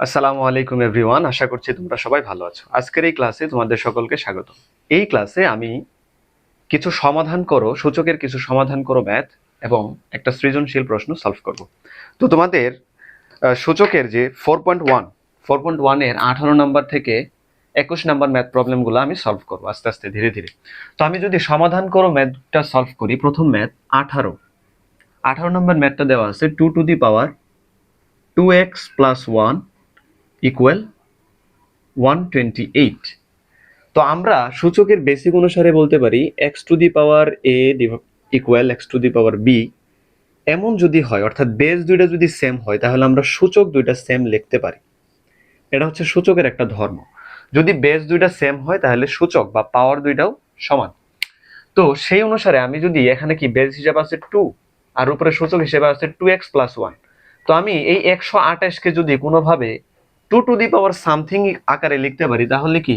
আসসালামু আলাইকুম এভরিওয়ান, আশা করছি তোমরা সবাই ভালো আছো। আজকের এই ক্লাসে তোমাদের সকলকে স্বাগত। এই ক্লাসে আমি কিছু সমাধান করো, সূচকের কিছু সমাধান করো ম্যাথ এবং একটা সৃজনশীল প্রশ্ন সলভ করব। তো তোমাদের সূচকের যে four point one four point ওয়ানের আঠারো নম্বর থেকে একুশ নম্বর ম্যাথ প্রবলেমগুলো আমি সলভ করব আস্তে আস্তে, ধীরে ধীরে। তো আমি যদি সমাধান করো ম্যাথটা সলভ করি, প্রথম ম্যাথ আঠারো। আঠারো নম্বর ম্যাথটা দেওয়া আছে two to the power two x plus one equal one twenty eight তো আমরা সূচকের বেসিক অনুসারে বলতে পারি x to the power a equal x to the power b এমন যদি হয়, অর্থাৎ বেস দুইটা যদি সেম হয়, তাহলে আমরা সূচক দুইটা সেম লিখতে পারি। এটা হচ্ছে সূচকের একটা ধর্ম। যদি বেস দুইটা সেম হয়, তাহলে সূচক বা পাওয়ার দুইটাও সমান। তো সেই অনুসারে আমি যদি এখানে কি বেস হিসাবে আছে টু আর উপরে সূচক হিসেবে আছে টু এক্স প্লাস ওয়ান তো আমি এই একশো আঠাশকে যদি কোনোভাবে two to the power something আকারে লিখতে পারি, তাহলে কি?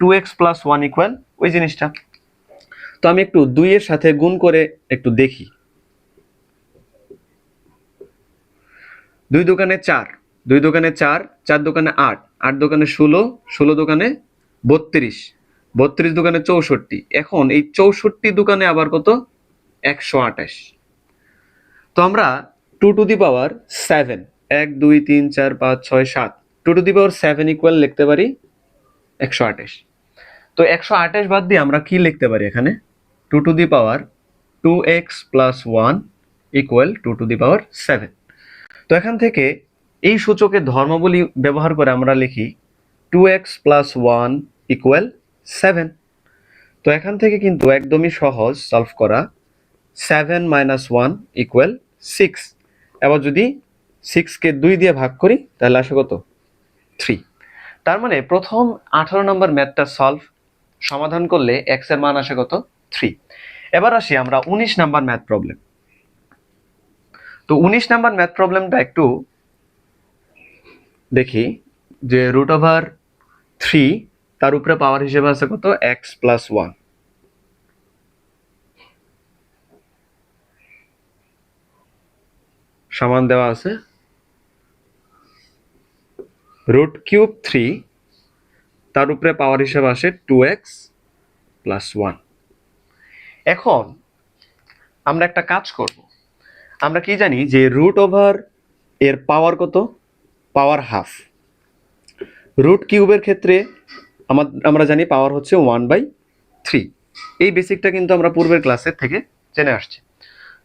Two x plus one equal ওই জিনিসটা। তো আমি একটু দুইয়ের সাথে গুণ করে একটু দেখি। দুই দোকানে চার, দুই দোকানে চার চার দোকানে আট আট দোকানে ষোলো ষোলো দোকানে বত্রিশ বত্রিশ দোকানে চৌষট্টি। এখন এই চৌষট্টি দোকানে আবার কত? একশো আঠাশ। তো আমরা two to the power seven এক, দুই, তিন, চার, পাঁচ, ছয়, সাত two to the power seven equal লিখতে পারি একশো আঠাশ। তো একশো আঠাশ বাদ দিয়ে আমরা কি লিখতে পারি এখানে? Two to the power two x plus one equal two to the power seven তো এখান থেকে এই সূচকের ধর্মাবলী ব্যবহার করে আমরা লিখি two x plus one equal seven তো এখান থেকে কিন্তু একদমই সহজ সলভ করা seven minus one equal six এবার যদি সিক্সকে দুই দিয়ে ভাগ করি, তাহলে আসে কত? থ্রি তার মানে প্রথম আঠারো নম্বর ম্যাথটা সলভ সমাধান করলে এক্সের মান আসে কত? থ্রি এবার আসি আমরা উনিশ নাম্বার ম্যাথ প্রবলেম তো উনিশ নাম্বার ম্যাথ প্রবলেমটা একটু দেখি, যে রুট ওভার থ্রি তার উপরে পাওয়ার হিসেবে আছে কত? এক্স প্লাস ওয়ান সমান দেওয়া আছে রুট কিউব থ্রি তার উপরে পাওয়ার হিসেবে আসে টু এক্স প্লাস ওয়ান এখন আমরা একটা কাজ করব। আমরা কি জানি যে রুট ওভার এর পাওয়ার কত? পাওয়ার হাফ রুট কিউবের ক্ষেত্রে আমার, আমরা জানি পাওয়ার হচ্ছে ওয়ান বাই থ্রি এই বেসিকটা কিন্তু আমরা পূর্বের ক্লাসের থেকে জেনে আসছি।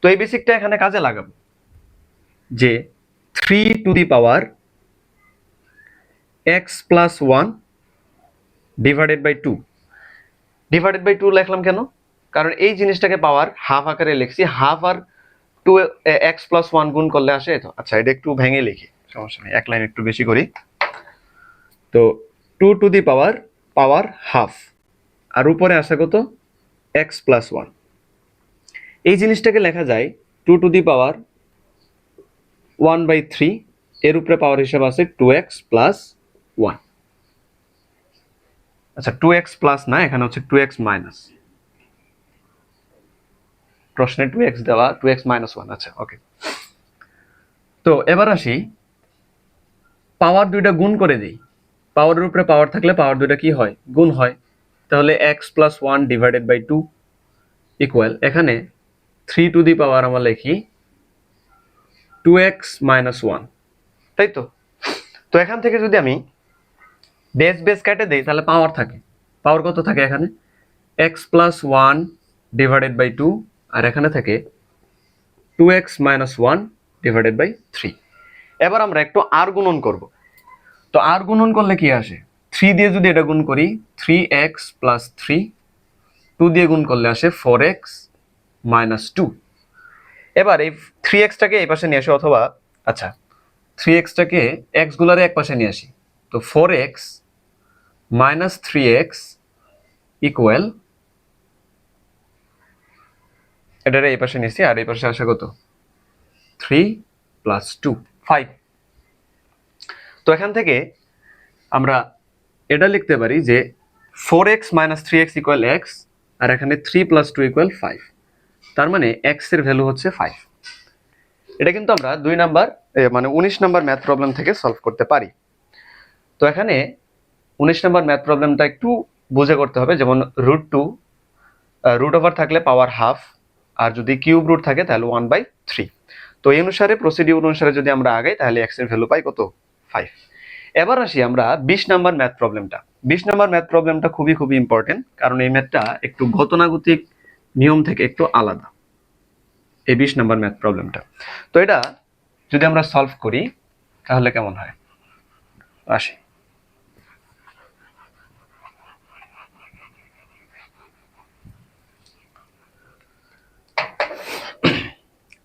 তো এই বেসিকটা এখানে কাজে লাগাবো। যে three to the power x plus one divided by two divided by two লিখলাম কেন? কারণ এই জিনিসটাকে পাওয়ার হাফ আকারে লিখছি। হাফ আর টু এক্স প্লাস ওয়ান গুণ করলে আসে তো? আচ্ছা এটা একটু ভেঙে লিখি। সমস্যা নেই, এক লাইন একটু বেশি করি। তো two to the power power half আর উপরে আসে কত? এক্স প্লাস ওয়ান এই জিনিসটাকে লেখা যায় two to the power one by three এর উপরে পাওয়ার হিসাবে আছে টু এক্স প্লাস ওয়ান আচ্ছা টু এক্স প্লাস না এখানে হচ্ছে টু এক্স মাইনাস প্রশ্নে টু এক্স দেওয়া টু এক্স মাইনাস ওয়ান আচ্ছা ওকে তো এবার আসি পাওয়ার দুইটা গুণ করে দিই। পাওয়ারের উপরে পাওয়ার থাকলে পাওয়ার দুইটা কি হয়? গুণ হয়। তাহলে x plus one divided by two equal এখানে থ্রি টু দি পাওয়ার আমরা লিখি টু এক্স মাইনাস ওয়ান তাই তো? তো এখান থেকে যদি আমি বেস বেস কেটে দিই, তাহলে পাওয়ার থাকে। পাওয়ার কত থাকে এখানে? X plus one divided by two আর এখানে থাকে two x minus one divided by three এবার আমরা একটু আর গুণন করব। তো আর গুণন করলে কি আসে? থ্রি দিয়ে যদি এটা গুণ করি three x plus three two দিয়ে গুণ করলে আসে ফোর এক্স মাইনাস টু এবার এই থ্রি এক্সটাকে এই পাশে নিয়ে আসি, অথবা আচ্ছা থ্রি এক্সটাকে এক্সগুলারে এক পাশে নিয়ে আসি। তো four x minus three x equal এটারে এই পাশে নিয়েছি, আর এই পাশে আসে কত? থ্রি প্লাস টু ফাইভ তো এখান থেকে আমরা এটা লিখতে পারি যে four x minus three x equal x আর এখানে three plus two equal five তার মানে এক্সের ভ্যালু হচ্ছে ফাইভ এটা কিন্তু আমরা দুই নাম্বার মানে উনিশ নাম্বার ম্যাথ প্রবলেম থেকে সলভ করতে পারি। তো এখানে উনিশ নম্বর ম্যাথ প্রবলেমটা একটু বুঝে করতে হবে, যেমন রুট টু রুট ওভার থাকলে পাওয়ার হাফ আর যদি কিউব রুট থাকে তাহলে ওয়ান বাই থ্রি তো এই অনুসারে প্রসিডিউর অনুসারে যদি আমরা আগাই, তাহলে এক্সের ভ্যালু পাই কত? ফাইভ এবার আসি আমরা বিশ নাম্বার ম্যাথ প্রবলেমটা বিশ নাম্বার ম্যাথ প্রবলেমটা খুবই খুবই ইম্পর্টেন্ট কারণ এই ম্যাথটা একটু গতানুগতিক নিয়ম থেকে একটু আলাদা। এই বিশ নাম্বার ম্যাথ প্রবলেমটা তো এটা যদি আমরা সলভ করি, তাহলে কেমন হয়? আসি।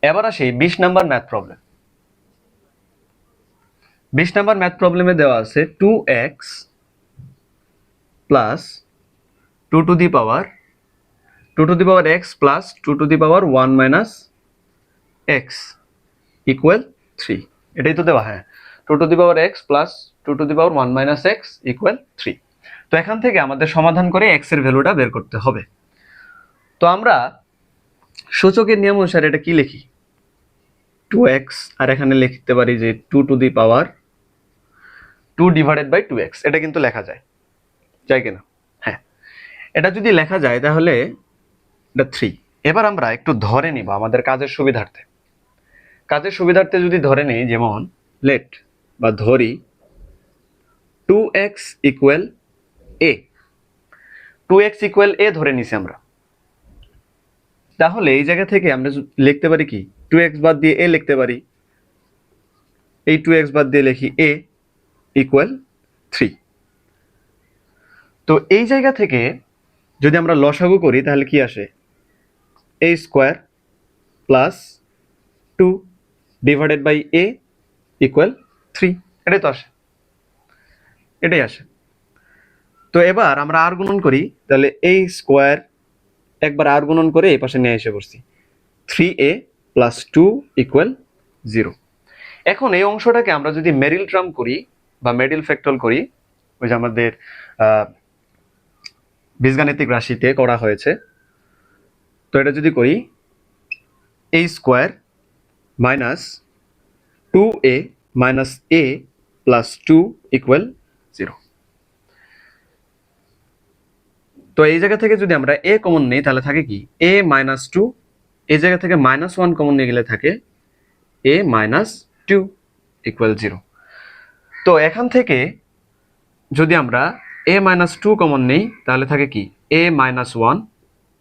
এবার আসি বিশ নাম্বার ম্যাথ প্রবলেম বিশ নাম্বার ম্যাথ প্রবলেমে দেওয়া আছে two x plus two to the power two to the power x plus two to the power one minus x equal three এটাই তো দেওয়া হ্যাঁ। Two to the power x plus two to the power one minus x equal three তো এখান থেকে আমাদের সমাধান করে এক্সের ভ্যালুটা বের করতে হবে। তো আমরা সূচকের নিয়ম অনুসারে এটা কি লিখি? টু এক্স আর এখানে লিখতে পারি যে two to the power two divided by two x এটা কিন্তু লেখা যায়। যায় কিনা? হ্যাঁ। এটা যদি লেখা যায় তাহলে এটা থ্রি এবার আমরা একটু ধরে নিব আমাদের কাজের সুবিধার্থে। কাজের সুবিধার্থে যদি ধরে নিই, যেমন লেট বা ধরি two x equal a two x equal a ধরে নিছি আমরা। তাহলে এই জায়গা থেকে আমরা লিখতে পারি কি? টু এক্স বাদ দিয়ে এ লিখতে পারি। এই টু এক্স বাদ দিয়ে লিখি এ ইকুয়াল থ্রি তো এই জায়গা থেকে যদি আমরা লসাগু করি, তাহলে কি আসে? A square plus two divided by a equal three এটাই তো আসে। এটাই আসে। তো এবার আমরা আর গুণন করি, তাহলে এ স্কোয়ার একবার আর গুণন করে এই পাশে নিয়ে এসে পড়ছি। Three a plus two equal zero এখন এই অংশটাকে আমরা যদি মেরিল ট্রাম করি বা মেডিল ফ্যাক্টল করি, ওই যে আমাদের বীজগাণিতিক রাশিতে করা হয়েছে, তো এটা যদি করি a square minus two a minus a plus two equal zero তো এই জায়গা থেকে যদি আমরা এ কমন নিই, তাহলে থাকে কি? এ মাইনাস টু এই জায়গা থেকে মাইনাস ওয়ান কমন নিয়ে গেলে থাকে a minus two equal zero তো এখান থেকে যদি আমরা এ মাইনাস টু কমন নেই, তাহলে থাকে কি? A minus one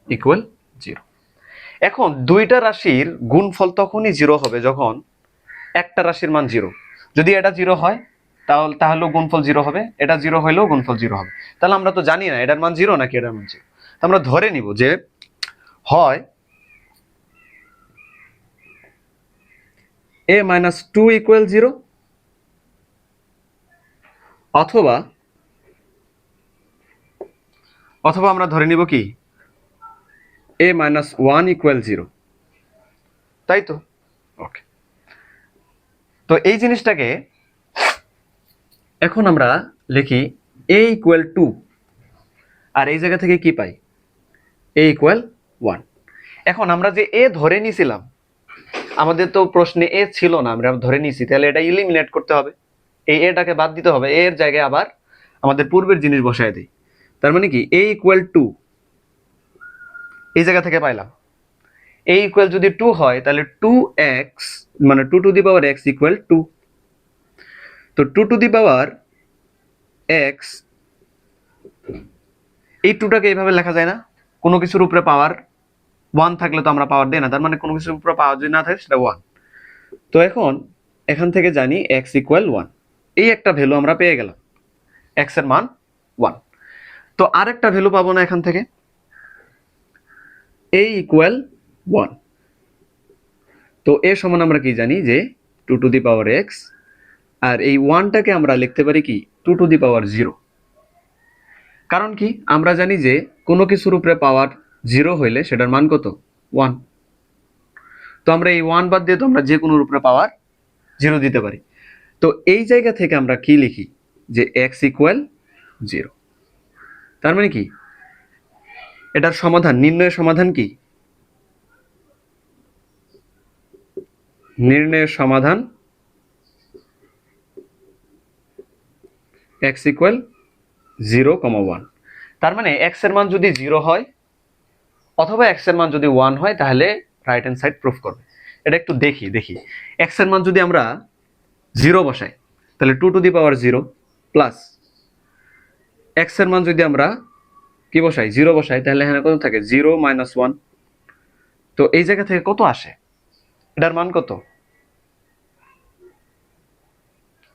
equal zero এখন দুইটা রাশির গুণফল তখনই জিরো হবে যখন একটা রাশির মান জিরো যদি এটা জিরো হয় তাহলে তাহলেও গুণফল জিরো হবে। এটা জিরো হইলেও গুণফল জিরো হবে। তাহলে আমরা তো জানি না, এটার মান জিরো নাকি এটার মান জিরো আমরা ধরে নিব যে হয় a minus two equal zero অথবা অথবা আমরা ধরে নিব কি? A minus one equal zero তাই তো? ওকে তো এই জিনিসটাকে এখন আমরা লিখি এ ইকুয়াল টু আর এই জায়গা থেকে কি পাই? এ ইকুয়াল ওয়ান এখন আমরা যে এ ধরে নিয়েছিলাম আমাদের তো প্রশ্নে এ ছিল না, আমরা ধরে নিয়েছি তাহলে এটা ইলিমিনেট করতে হবে। এই এটাকে বাদ দিতে হবে এর জায়গায় আবার আমাদের পূর্বের জিনিস বসায় দিই। তার মানে কি? এ ইকুয়াল টু এই জায়গা থেকে পাইলাম। এ ইকুয়াল যদি টু হয়, তাহলে টু এক্স মানে two to the power x equal to তো two to the power x এই টুটাকে এইভাবে লেখা যায় না। কোনো কিছুর উপরে পাওয়ার ওয়ান থাকলে তো আমরা পাওয়ার দিই না, তার মানে কোনো কিছুর উপরে পাওয়ার যদি না থাকে সেটা ওয়ান তো এখন এখান থেকে জানি এক্স ইকুয়াল ওয়ান এই একটা ভ্যালু আমরা পেয়ে গেলাম। এক্সের মান ওয়ান তো আরেকটা ভ্যালু পাবো না এখান থেকে। এ ইকুয়াল ওয়ান তো এ সমান আমরা কি জানি? যে two to the power x আর এই ওয়ানটাকে আমরা লিখতে পারি কি? Two to the power zero কারণ কি? আমরা জানি যে কোনো কিছুর উপরে পাওয়ার জিরো হইলে সেটার মান কত? ওয়ান তো আমরা এই ওয়ান বাদ দিয়ে তো আমরা যে কোনোর উপরে পাওয়ার জিরো দিতে পারি। তো এই জায়গা থেকে আমরা কি লিখি? যে এক্স ইকুয়াল জিরো তার মানে কি? এটার সমাধান নির্ণয়ের সমাধান কি? নির্ণয়ের সমাধান x equal zero comma one তার মানে এক্সের মান যদি জিরো হয়, অথবা এক্সের মান যদি ওয়ান হয়, তাহলে রাইট হ্যান্ড সাইড প্রুফ করবে। এটা একটু দেখি দেখি। এক্সের মান যদি আমরা জিরো বসাই, তাহলে two to the power zero plus এক্সের মান যদি আমরা কি বসাই জিরো বসাই, তাহলে এখানে কত থাকে? জিরো মাইনাস ওয়ান তো এই জায়গা থেকে কত আসে? এটার মান কত?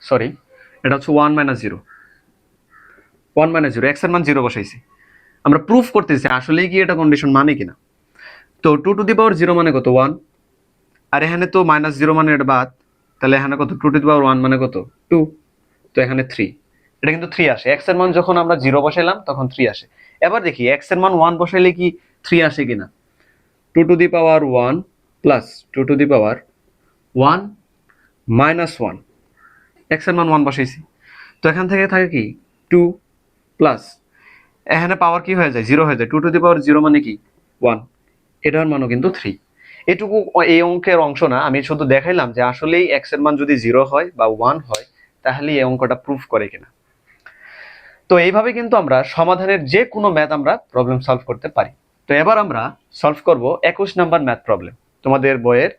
সরি এটা হচ্ছে one minus zero one minus zero এক্সের মান জিরো বসাইছি। আমরা প্রুফ করতেছি, আসলেই কি এটা কন্ডিশন মানে কিনা। তো two to the power zero মানে কত? ওয়ান আর এখানে তো মাইনাস জিরো মানে এটা বাদ। তাহলে এখানে কত? Two to the power one মানে কত? টু তো এখানে থ্রি এটা কিন্তু থ্রি আসে। এক্সের মান যখন আমরা জিরো বসাইলাম, তখন থ্রি আসে। এবার দেখি এক্সের মান ওয়ান বসাইলে কি থ্রি আসে কিনা? Two to the power one plus two to the power one minus one এক্সের মান ওয়ান বসাইছি। তো এখান থেকে থাকে কি? টু প্লাস এখানে পাওয়ার কি হয়ে যায়? জিরো হয়ে যায়। Two to the power zero মানে কি? ওয়ান এটার মানও কিন্তু থ্রি এটুকু এই অঙ্কের অংশ না। আমি শুধু দেখাইলাম যে আসলেই এক্সের মান যদি জিরো হয় বা ওয়ান হয়, তাহলে এই অঙ্কটা প্রুফ করে কিনা। তো এইভাবে কিন্তু আমরা সমাধানের যে কোনো ম্যাথ আমরা প্রবলেম সলভ করতে পারি। তো এবার আমরা সলভ করব একুশ নাম্বার ম্যাথ প্রবলেম তোমাদের বইয়ের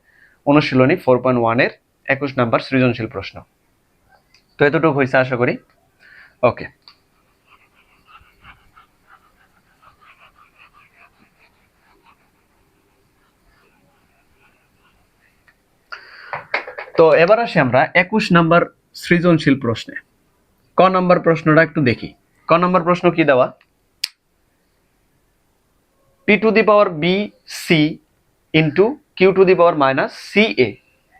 অনুশীলনী ফোর পয়েন্ট ওয়ানের একুশ নাম্বার সৃজনশীল প্রশ্ন। তো এতটুকু হয়েছে আশা করি। ওকে তো এবার আসি আমরা একুশ নাম্বার সৃজনশীল প্রশ্নে। ক নাম্বার প্রশ্নটা একটু দেখি। ক নাম্বার প্রশ্ন কি দেওয়া? P to the power b c into q to the power minus c a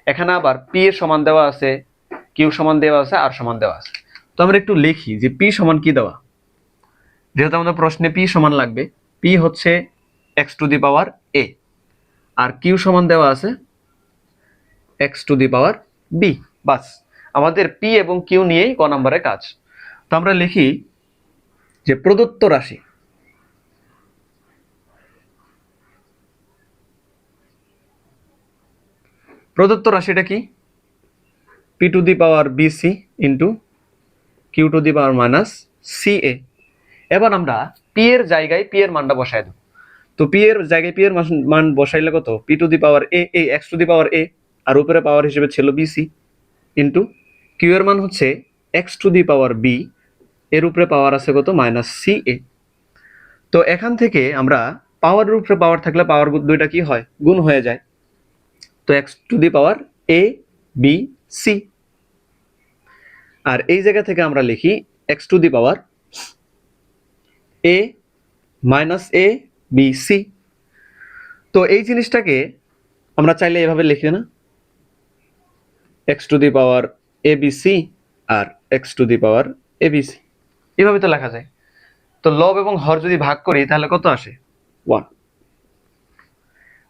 এখানে আবার পি এর সমান দেওয়া আছে কিউ সমান দেওয়া আছে, আর সমান দেওয়া আছে। তো আমরা একটু লিখি যে পি সমান কি দেওয়া? যেহেতু আমাদের প্রশ্নে পি সমান লাগবে, পি হচ্ছে x to the power a R Q সমান দেওয়া আছে x to the power b বাস। আমাদের পি এবং কিউ নিয়েই ক নম্বরে কাজ। তো আমরা লিখি যে প্রদত্ত রাশি, প্রদত্ত রাশিটা কি? P to the power b c into q to the power minus c a এবার আমরা পি এর জায়গায় পি এর মানটা বসাই দেব। তো পি এর জায়গায় পি এর মান- বসাইলে কত? P to the power a a x to the power a আর উপরে পাওয়ার হিসেবে ছিল বিসি ইন্টু কিউ এর মান হচ্ছে x to the power b এর উপরে পাওয়ার আছে কত? মাইনাস সি এ তো এখান থেকে আমরা পাওয়ারের উপরে পাওয়ার থাকলে পাওয়ার দুইটা কি হয়? গুণ হয়ে যায়। তো x to the power a b c আর এই জায়গা থেকে আমরা লিখি x to the power a minus a b c তো এই জিনিসটাকে আমরা চাইলে এভাবে লিখি না? X to the power a b c R x to the power a b c এভাবে তো লেখা যায়। তো লব এবং হর যদি ভাগ করি তাহলে কত আসে? ওয়ান।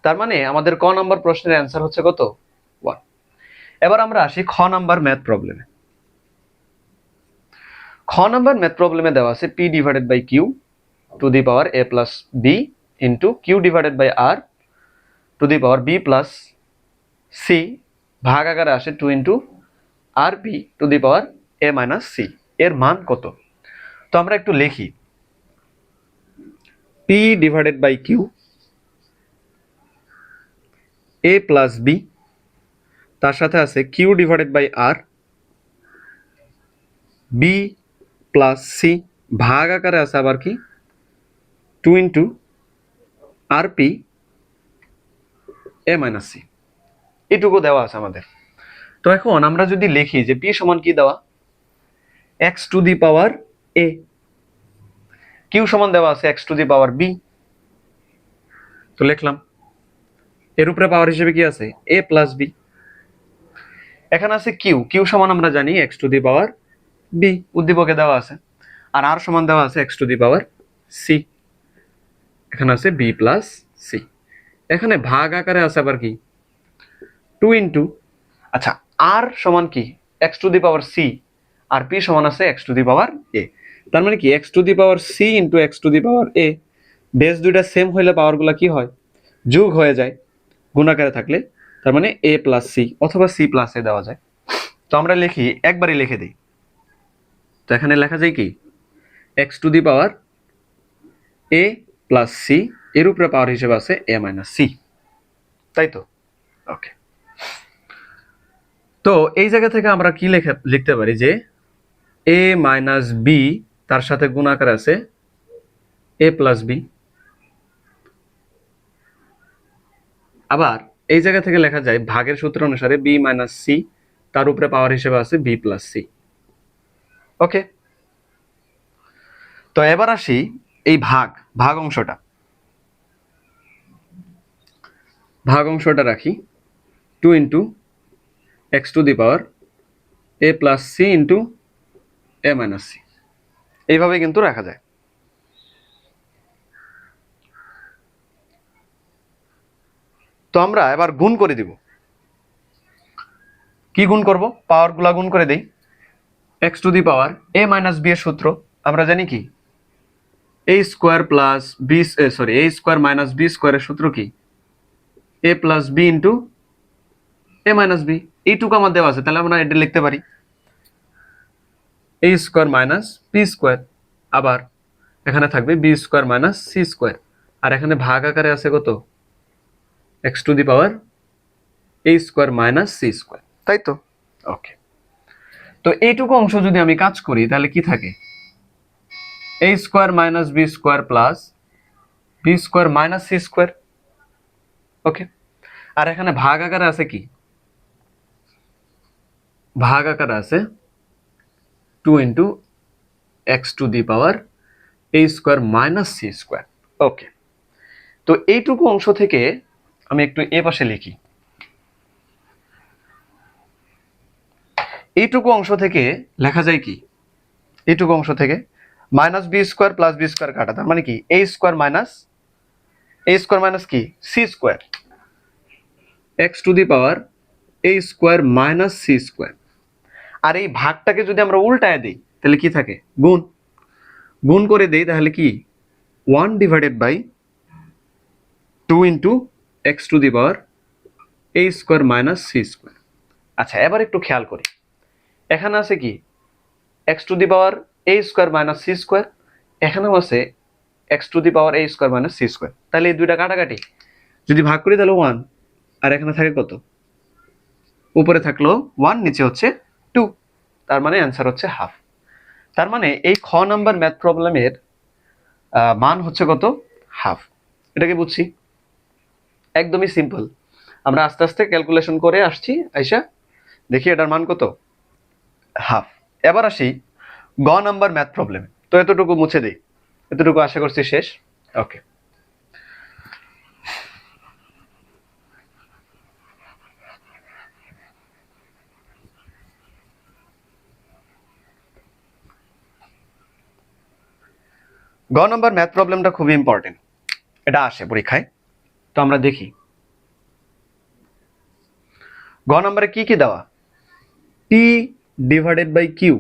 তার মানে আমাদের ক নাম্বার প্রশ্নের অ্যান্সার হচ্ছে কত? ওয়ান। এবার আমরা আসি খ নাম্বার ম্যাথ প্রবলেমে। খ নাম্বার ম্যাথ প্রবলেমে দেওয়া আছে p divided by q to the power a plus b into q divided by r to the power b plus c ভাগ আকারে আসে two into r b to the power a minus c এর মান কত? তো আমরা একটু লিখি। P divided by q a plus b তার সাথে আছে q divided by r b plus c ভাগ আকারে আছে আবার কি? Two into r p a minus c এটুকু দেওয়া আছে আমাদের। তো এখন আমরা যদি লিখি যে পি সমান কি দেওয়া? X to the power a q সমান দেওয়া আছে x to the power b তো লিখলাম। এর উপরে পাওয়ার হিসেবে কি আছে? এ প্লাস বি এখানে আছে কিউ কিউ সমান আমরা জানি x to the power b উদ্দীপকে দেওয়া আছে। আর আর সমান দেওয়া আছে x to the power c এখানে আছে বি প্লাস সি এখানে ভাগ আকারে আছে আবার কি? টু ইন্টু আচ্ছা আর সমান কি? X to the power c R P সমান আছে এক্স টু দি পাওয়ার এ তার মানে কি? X to the power c into x to the power a base দুইটা সেম হইলে পাওয়ারগুলো কি হয়? যোগ হয়ে যায়। গুণাকারে থাকলে। তার মানে এ প্লাস সি অথবা সি প্লাস এ দেওয়া যায়। তো আমরা লিখি, একবারই লিখে দিই। তো এখানে লেখা যায় কি? X to the power a plus c এর উপরে পাওয়ার হিসেবে আছে এ মাইনাস সি তাই তো? ওকে তো এই জায়গা থেকে আমরা কি লেখা লিখতে পারি যে এ মাইনাস বি তার সাথে গুণাকার আছে এ প্লাস বি আবার এই জায়গা থেকে লেখা যায় ভাগের সূত্র অনুসারে বি মাইনাস সি তার উপরে পাওয়ার হিসেবে আছে বি প্লাস সি ওকে তো এবার আসি এই ভাগ ভাগ অংশটা। ভাগ অংশটা রাখি। Two into x to the power a plus c into a minus c এইভাবে কিন্তু রাখা যায়। তো আমরা এবার গুণ করে দিব। কি গুণ করব? পাওয়ারগুলা গুণ করে দেই। X to the power, a minus b এর সূত্র, আমরা জানি কি? A square plus b sorry a square minus b স্কোয়ারের সূত্র কি? A plus b into a minus b. এইটুকু আমার দেওয়া আছে, তাহলে আমরা এটা লিখতে পারি। A square minus b square, আবার এখানে থাকবে b square minus c square. আর এখানে ভাগ আকারে আছে কত? X to the power, a square minus c square. তাই তো? ওকে। তো এইটুকু অংশ যদি আমি কাজ করি, তাহলে কি থাকে? A square minus b square plus b square minus c square okay আর এখানে ভাগ আকারে আছে কি? ভাগ আকারে আছে two into x to the power a square minus c square okay তো এইটুকু অংশ থেকে আমি একটু এ পাশে লিখি। এইটুকু অংশ থেকে লেখা যায় কি? এইটুকু অংশ থেকে minus b square plus b square কাটা, তার মানে কি? A square minus, a square minus কি? C square. X to the power a square minus c square. আর এই ভাগটাকে যদি আমরা উল্টায় দিই, তাহলে কি থাকে? গুণ। গুণ করে দেই, তাহলে কি? One divided by two into x to the power a square minus c square. আচ্ছা এবার একটু খেয়াল করি। এখানে আছে কি? X to the power a square minus c square এখানেও আছে x to the power a square minus c square তাহলে এই দুইটা কাটাকাটি। যদি ভাগ করি তাহলে ওয়ান আর এখানে থাকে কত? উপরে থাকল ওয়ান নিচে হচ্ছে টু তার মানে অ্যান্সার হচ্ছে হাফ তার মানে এই খ নাম্বার ম্যাথ প্রবলেমের মান হচ্ছে কত? হাফ এটাকে বুঝছি? একদমই সিম্পল আমরা আস্তে আস্তে ক্যালকুলেশন করে আসছি, আইসা দেখি এটার মান কত? হাফ। এবার আসি গ নাম্বার ম্যাথ প্রবলেম তো এতটুকু মুছে দিই। এতটুকু আশা করছি শেষ। ওকে গ নম্বর ম্যাথ প্রবলেমটা খুবই ইম্পর্টেন্ট এটা আসে পরীক্ষায়। তো আমরা দেখি। গ নম্বরে কি কি দেওয়া? পি ডিভাইডেড বাই কিউ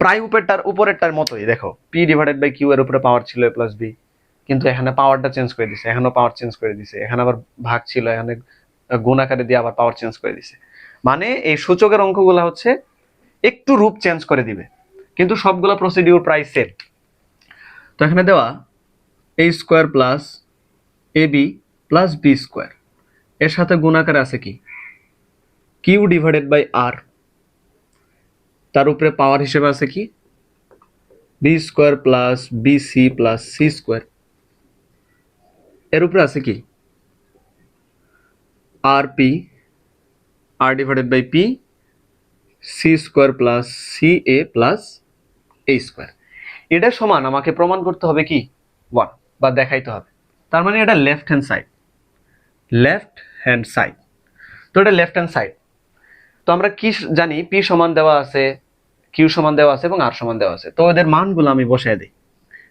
প্রায় উপরেরটার উপরেরটার মতোই, দেখো। পি ডিভাইডেড বাই কিউ এর উপরে পাওয়ার ছিল এ প্লাস বি কিন্তু এখানে পাওয়ারটা চেঞ্জ করে দিছে, এখানেও পাওয়ার চেঞ্জ করে দিছে, এখানে আবার ভাগ ছিল, এখানে গুণ আকারে দিয়ে আবার পাওয়ার চেঞ্জ করে দিছে। মানে এই সূচকের অঙ্কগুলো হচ্ছে একটু রূপ চেঞ্জ করে দিবে, কিন্তু সবগুলো প্রসিডিউর প্রায় সেট তো এখানে দেওয়া a square plus a b plus b square এর সাথে গুণাকারে আছে কি? কিউ ডিভাইডেড বাই আর তার উপরে পাওয়ার হিসেবে আছে কি? B square plus b c plus c square এর উপরে আছে কি? আর p r divided by p c square plus c a plus a square এটা সমান, আমাকে প্রমাণ করতে হবে কি? ওয়ান বা দেখাইতে হবে। তার মানে এটা left hand side left hand side তো এটা লেফট হ্যান্ড সাইড তো আমরা কি জানি? পি সমান দেওয়া আছে, কিউ সমান দেওয়া আছে এবং আর সমান দেওয়া আছে। তো এদের মানগুলো আমি বসাই দিই।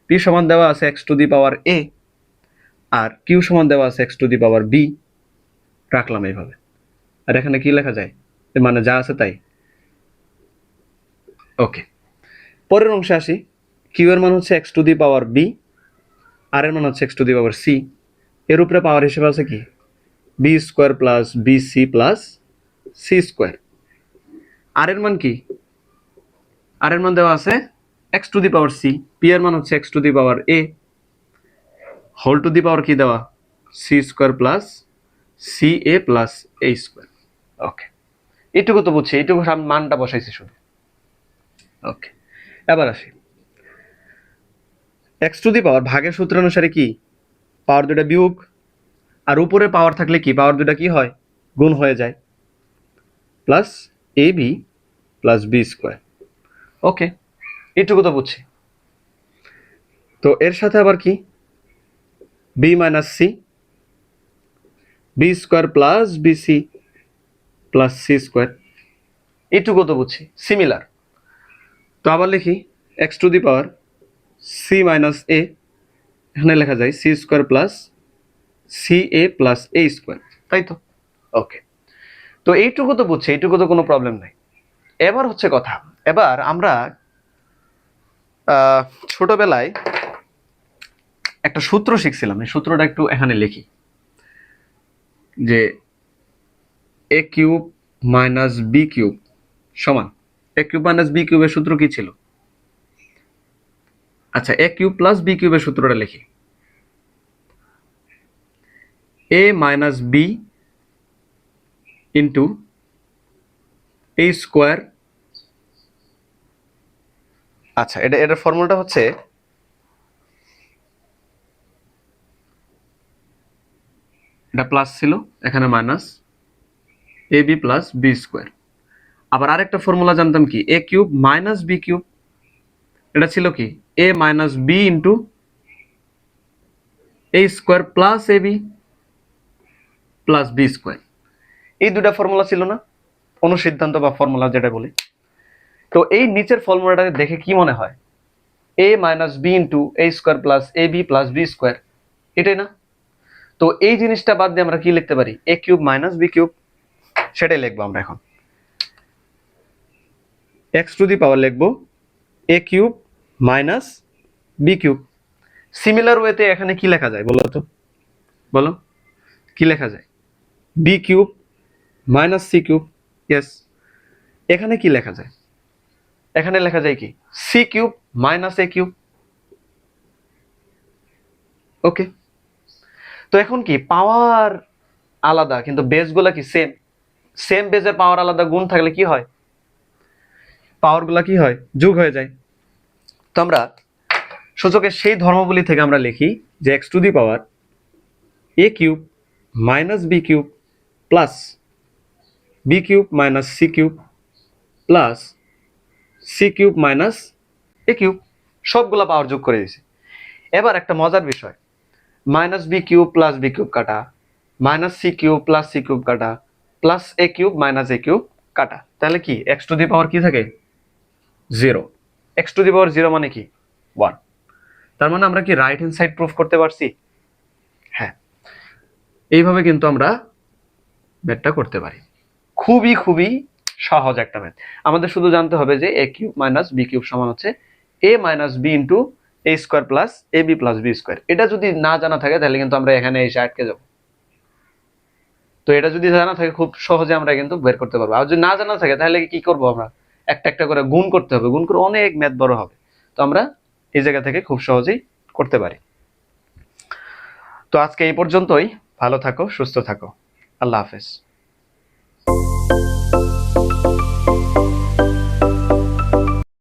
পি সমান দেওয়া আছে x to the power a R Q সমান দেওয়া আছে x to the power b রাখলাম এইভাবে। আর এখানে কি লেখা যায়? মানে যা আছে তাই। ওকে। পরের অংশে আসি। কিউ এর মান হচ্ছে x to the power b r এর মান হচ্ছে x to the power c এর উপরে পাওয়ার হিসেবে আছে কি? B square plus b c plus c square r এর মান কি? আর এর মান দেওয়া আছে x to the power c p এর মান হচ্ছে x to the power a whole to the power কি দেওয়া? C square plus c a plus a square okay এইটুকু তো বুঝছি, এইটুকু সাম- মানটা বসাইছি শুধু। ওকে এবার আসি। এক্স টু দি পাওয়ার ভাগের সূত্র অনুসারে কি? পাওয়ার দুটা বিয়োগ, আর উপরে পাওয়ার থাকলে কি? পাওয়ার দুটা কি হয়? গুণ হয়ে যায়। Plus a b plus b square okay এইটুকু তো বুঝছি। তো এর সাথে আবার কি? B minus c b square plus b c plus c square এইটুকু তো বুঝছি। সিমিলার তো আবার লিখি x to the power c minus a এখানে লেখা যায় c square plus c a plus a square তাই তো? ওকে তো এইটুকু তো বুঝছি এইটুকু তো কোনো প্রবলেম নাই। এবার হচ্ছে কথা। এবার আমরা ছোটবেলায় একটা সূত্র শিখছিলাম। এই সূত্রটা একটু এখানে লিখি। যে a cube minus b cube সমান। এ কিউব মাইনাস বি কিউবের সূত্র কি ছিল? আচ্ছা এ কিউব প্লাস বি কিউবের সূত্রটা লিখি। A minus b into a square আচ্ছা এটা এটার ফর্মুলাটা হচ্ছে এটা প্লাস ছিল এখানে minus a b plus b square আবার আরেকটা ফর্মুলা জানতাম কি? A cube minus b cube এটা ছিল কি? A minus b into a square plus a b plus b square এই দুটা ফর্মুলা ছিল না? অনুসিদ্ধান্ত বা ফর্মুলা যেটা বলি। তো এই নিচের ফর্মুলাটা দেখে কি মনে হয়? A minus b into a square plus a b plus b square এটাই না? তো এই জিনিসটা বাদ দিয়ে আমরা কি লিখতে পারি? A cube minus b cube সেটাই লিখব আমরা এখন। এক্স টু দি পাওয়ার লিখব a cube minus b cube similar ওয়েতে এখানে কি লেখা যায় বলো তো? বলো। কি লেখা যায়? B cube minus c cube yes এখানে কি লেখা যায়? এখানে লেখা যায় কি? C cube minus a cube okay তো এখন কি? পাওয়ার আলাদা, কিন্তু বেসগুলা কি সেম সেম বেজের পাওয়ার আলাদা গুণ থাকলে কি হয়? পাওয়ারগুলা কি হয়? যোগ হয়ে যায়। তো আমরা সূচকের সেই ধর্মবলী থেকে আমরা লিখি যে x to the power a cube minus b cube plus b cube minus c cube plus c cube minus a cube সবগুলা পাওয়ার যোগ করে দিয়েছি। এবার একটা মজার বিষয় minus b cube plus b cube কাটা minus c cube plus c cube কাটা plus a cube minus a cube কাটা। তাহলে কি এক্স টু দি পাওয়ার কি থাকে? Zero x to the power zero মানে কি? ওয়ান তার মানে আমরা কি রাইট হ্যান্ড সাইড প্রুফ করতে পারছি? হ্যাঁ। এইভাবে কিন্তু আমরা ম্যাথটা করতে পারি। খুবই খুবই সহজ একটা ম্যাথ আমাদের শুধু জানতে হবে যে a cube minus b cube সমান হচ্ছে a minus b into a square plus a b plus b square এটা যদি না জানা থাকে, তাহলে কিন্তু আমরা এখানে এসে আটকে যাব। তো এটা যদি জানা থাকে, খুব সহজে আমরা কিন্তু বের করতে পারব। আর যদি না জানা থাকে, তাহলে কি করব আমরা? একটা একটা করে গুণ করতে হবে। গুণ করে অনেক ম্যাথ বড় হবে। তো আমরা এই জায়গা থেকে খুব সহজেই করতে পারি। তো আজকে এই পর্যন্তই। ভালো থাকো, সুস্থ থাকো। আল্লাহ হাফেজ।